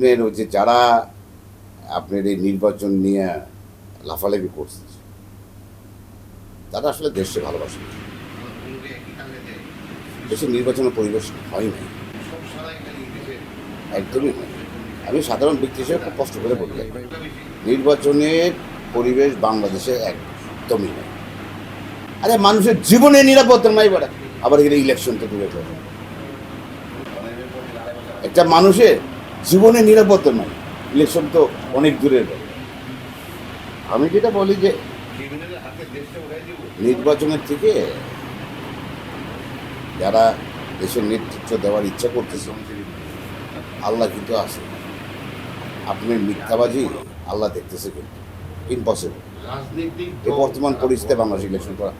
আপনার যে যারা আপনার এই নির্বাচন নিয়ে লাফালাফি করছে, তারা আসলে দেশকে ভালোবাসে। দেশের নির্বাচনের পরিবেশ হয় না একদমই হয় আমি সাধারণ ব্যক্তি হিসেবে খুব কষ্ট করে চাই। নির্বাচনের পরিবেশ বাংলাদেশে একদমই নেই আরে মানুষের জীবনে নিরাপত্তা নাই বেড়া আবার এখানে ইলেকশন তো দূরে একটা মানুষের জীবনে নিরাপত্তা নয় ইলেকশন তো অনেক দূরের। আমি যেটা বলি যে নির্বাচনের থেকে যারা দেশের নেতৃত্ব দেওয়ার ইচ্ছা করতেছে আল্লাহ কিন্তু আছে। আপনার মিথ্যাবাজি আল্লাহ দেখতেছে কিন্তু। ইম্পসিবল এই বর্তমান পরিস্থিতি বাংলাদেশ ইলেকশন করা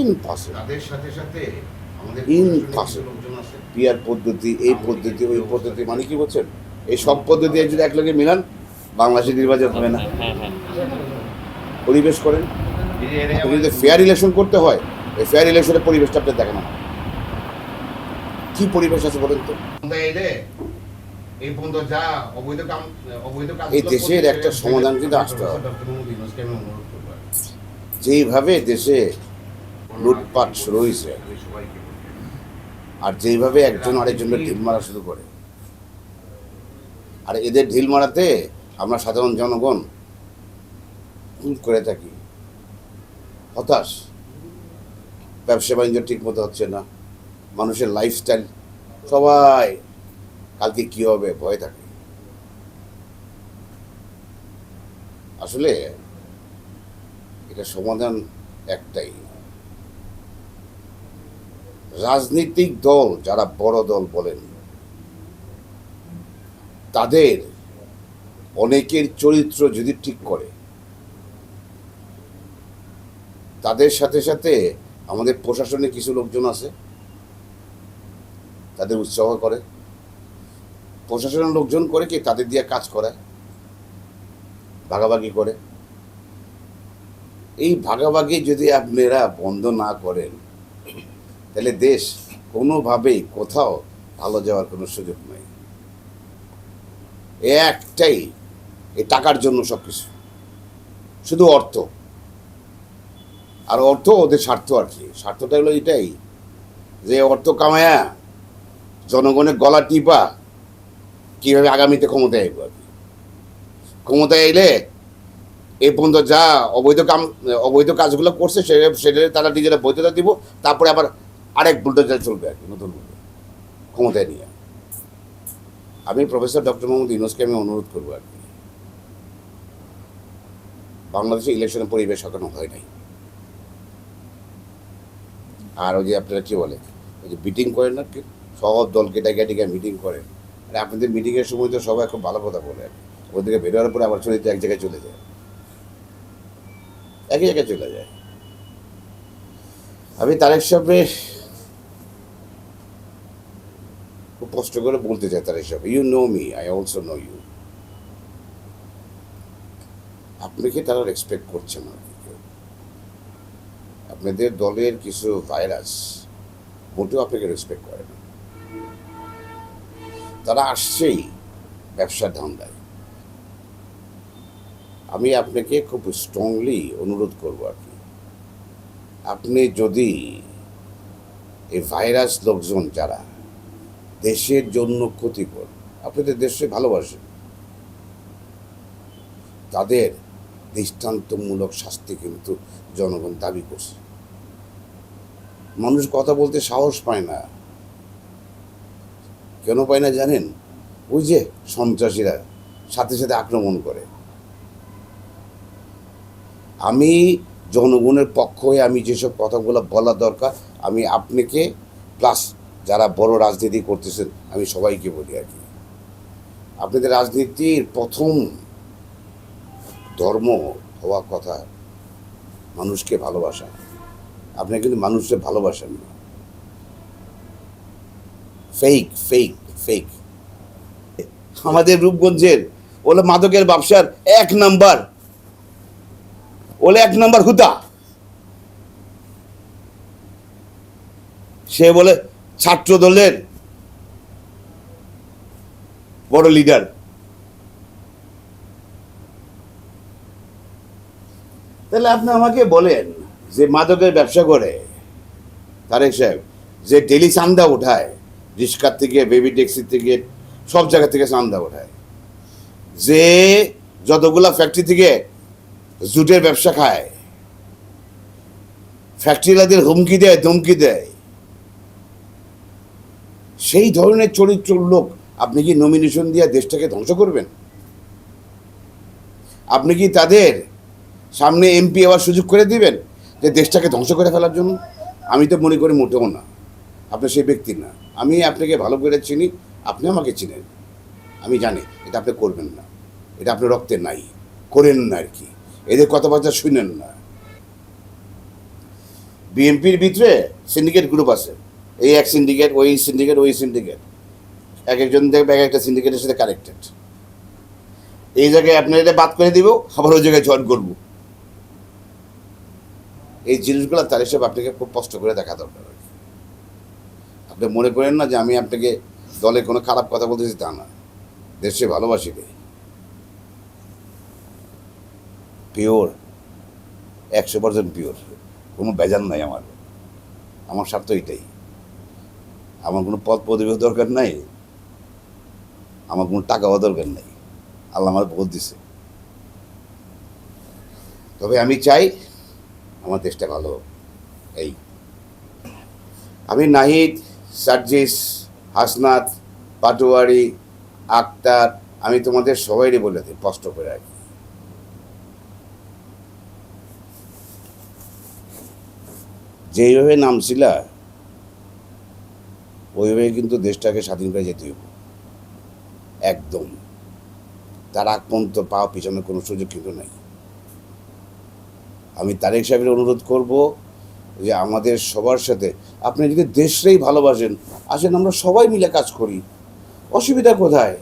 ইম্পসিবল সাথে সাথে আছে। পিয়ার পদ্ধতি এই পদ্ধতি ওই পদ্ধতি মানে কি বলছেন? এই সব পদ্ধতি যদি একলগে মিলান বাংলাদেশের নির্বাচন হবে না। পরিবেশ করেন। এই যে এরা আপনি যদি ফেয়ার ইলেকশন করতে হয় এই ফেয়ার ইলেকশনের পরিবেশটা আপনার দেখানো হয়। কি পরিবেশ আছে বলেন তো? এই দেশের একটা সমাধান কিন্তু আসতে হবে। যেইভাবে দেশে লুটপাট শুরু হয়েছে আর যেইভাবে একজন আরেকজনের ঢিল মারা শুরু করে আর এদের ঢিল মারাতে আমরা সাধারণ জনগণ করে থাকি। হতাশ। ব্যবসা বাণিজ্য ঠিক মতো হচ্ছে না। মানুষের লাইফস্টাইল সবাই কালকে কি হবে ভয় থাকে। আসলে এটা সমাধান একটাই। রাজনৈতিক দল, যারা বড় দল বলেন তাদের অনেকের চরিত্র যদি ঠিক করে, তাদের সাথে সাথে আমাদের প্রশাসনে কিছু লোকজন আছে, তাদের উৎসাহ করে। প্রশাসনের লোকজন করে কি তাদের দিয়ে কাজ করায়, ভাগাভাগি করে। এই ভাগাভাগি যদি আপনারা বন্ধ না করেন, তাহলে দেশ কোনোভাবেই কোথাও ভালো যাওয়ার কোনো সুযোগ নেই। এ একটাই এ টাকার জন্য সব কিছু শুধু অর্থ। আর অর্থ ওদের স্বার্থ আর কি। স্বার্থটা হলো এটাই, যে অর্থ কামায়া, জনগণের গলা টিপা, কীভাবে আগামীতে ক্ষমতায় আসব আর কি। ক্ষমতায় এলে এই পর্যন্ত যা অবৈধ কাম, অবৈধ কাজগুলো করছে সেটা সেটা তারা নিজেরা বৈধতা দিব, তারপরে আবার আরেক বুলডোজার চলবে আর কি, নতুন ক্ষমতায় নিয়ে। আমি প্রফেসর ডক্টর মোহাম্মদ ইউনুসকে আমি অনুরোধ করব আর কি। বাংলাদেশে ইলেকশনের পরিবেশ এখনও হয় নাই। আর ওই যে আপনারা কি বলে, ওই যে মিটিং করেন না কি সব দলকে ডেকে ডেকে মিটিং করেন। মানে আপনাদের মিটিংয়ের সময় তো সবাই খুব ভালো কথা বলে। আর কি। ওদিকে বেরোয়ার পরে আবার চলে এক জায়গায় চলে যায়। একই জায়গায় চলে যায়। আমি তারেক সাহেবের খুব কষ্ট করে বলতে চাই তারেক সাহেব you know me I also know you আপনাকে তারা রেসপেক্ট করছে না। আপনাদের দলের কিছু ভাইরাস মোটেও আপনাকে রেসপেক্ট করে না। তারা আসছেই ব্যবসার ধান্দায়। আমি আপনাকে খুব স্ট্রংলি অনুরোধ করব আর কি। আপনি যদি এই ভাইরাস লোকজন যারা দেশের জন্য ক্ষতিকর। আপনি তো দেশে ভালোবাসেন তাদের দৃষ্টান্তমূলক শাস্তি কিন্তু জনগণ দাবি করছে। মানুষ কথা বলতে সাহস পায় না। কেন পায় না জানেন? ওই যে সন্ত্রাসীরা সাথে সাথে আক্রমণ করে। আমি জনগণের পক্ষ হয়ে আমি যেসব কথাগুলো বলা দরকার, আমি আপনাকে প্লাস যারা বড় রাজনীতি করতেছেন আমি সবাইকে বলি আর কি। আপনাদের রাজনীতির প্রথম ধর্ম হওয়া কথা মানুষকে ভালোবাসা। আপনি কিন্তু মানুষকে ভালোবাসেন না। ফেক ফেক ফেক আমাদের রূপগঞ্জের ওলে মাদকের ব্যবসার এক নাম্বার। ওলে এক নাম্বার হুতা সে বলে ছাত্র দলের বড় লিডার তাহলে আপনি আমাকে বলেন যে মাদকের ব্যবসা করে, তারেক সাহেব, যে ডেলি চান্দা ওঠায় রিস্কার থেকে বেবি ট্যাক্সি থেকে, সব জায়গা থেকে চান্দা ওঠায় যে যতগুলা ফ্যাক্টরি থেকে জুটের ব্যবসা খায় ফ্যাক্টরিওয়ালাদের হুমকি দেয়, ধমকি দেয় সেই ধরনের চরিত্র লোক আপনি কি নমিনেশন দিয়ে দেশটাকে ধ্বংস করবেন? আপনি কি তাদের সামনে এমপি হওয়ার সুযোগ করে দিবেন যে দেশটাকে ধ্বংস করে ফেলার জন্য? আমি তো মনে করি মোটেও না। আপনি সেই ব্যক্তি না। আমি আপনাকে ভালো করে চিনি, আপনি আমাকে চিনেন। আমি জানি এটা আপনি করবেন না। এটা আপনার রক্তে নাই। করেন না আর কি। এদের কথাবার্তা শুনেন না। বিএনপির ভিতরে সিন্ডিকেট গ্রুপ আছে। এই এক সিন্ডিকেট ওই সিন্ডিকেট ওই সিন্ডিকেট এক একজন দেখবে এক একটা সিন্ডিকেটের সাথে কানেক্টেড এই জায়গায় আপনার এটা বাদ করে দিব, আবার ওই জায়গায় জয়েন করব। এই জিনিসগুলো তার হিসেবে আপনাকে খুব কষ্ট করে দেখা দরকার। আপনি মনে করেন না যে আমি আপনাকে দলে কোনো খারাপ কথা বলতেছি তা না। দেশে ভালোবাসি রে। পিওর একশো পার্সেন্ট পিওর কোনো বেজান নাই আমার। আমার স্বার্থ এটাই। আমার কোনো পদ পদবীর দরকার নাই। আমার কোনো টাকাও দরকার নাই। আল্লাহ আমার ভোট দিছে। তবে আমি চাই আমার দেশটা ভালো এই। আমি নাহিদ, সার্জিস, হাসনাত, পাটোয়ারি, আক্তার, আমি তোমাদের সবাইরই বলে দিই কষ্ট করে আর। যেইভাবে নামছিলা ওইভাবে কিন্তু দেশটাকে স্বাধীন করে যেতে হবে একদম। তার আগ পর্যন্ত পাওয়া পিছনে কোনো সুযোগ কিন্তু নাই। আমি তারেক সাহেবের অনুরোধ করব যে আমাদের সবার সাথে, আপনি যদি দেশটাই ভালোবাসেন, আসেন আমরা সবাই মিলে কাজ করি। অসুবিধা কোথায়?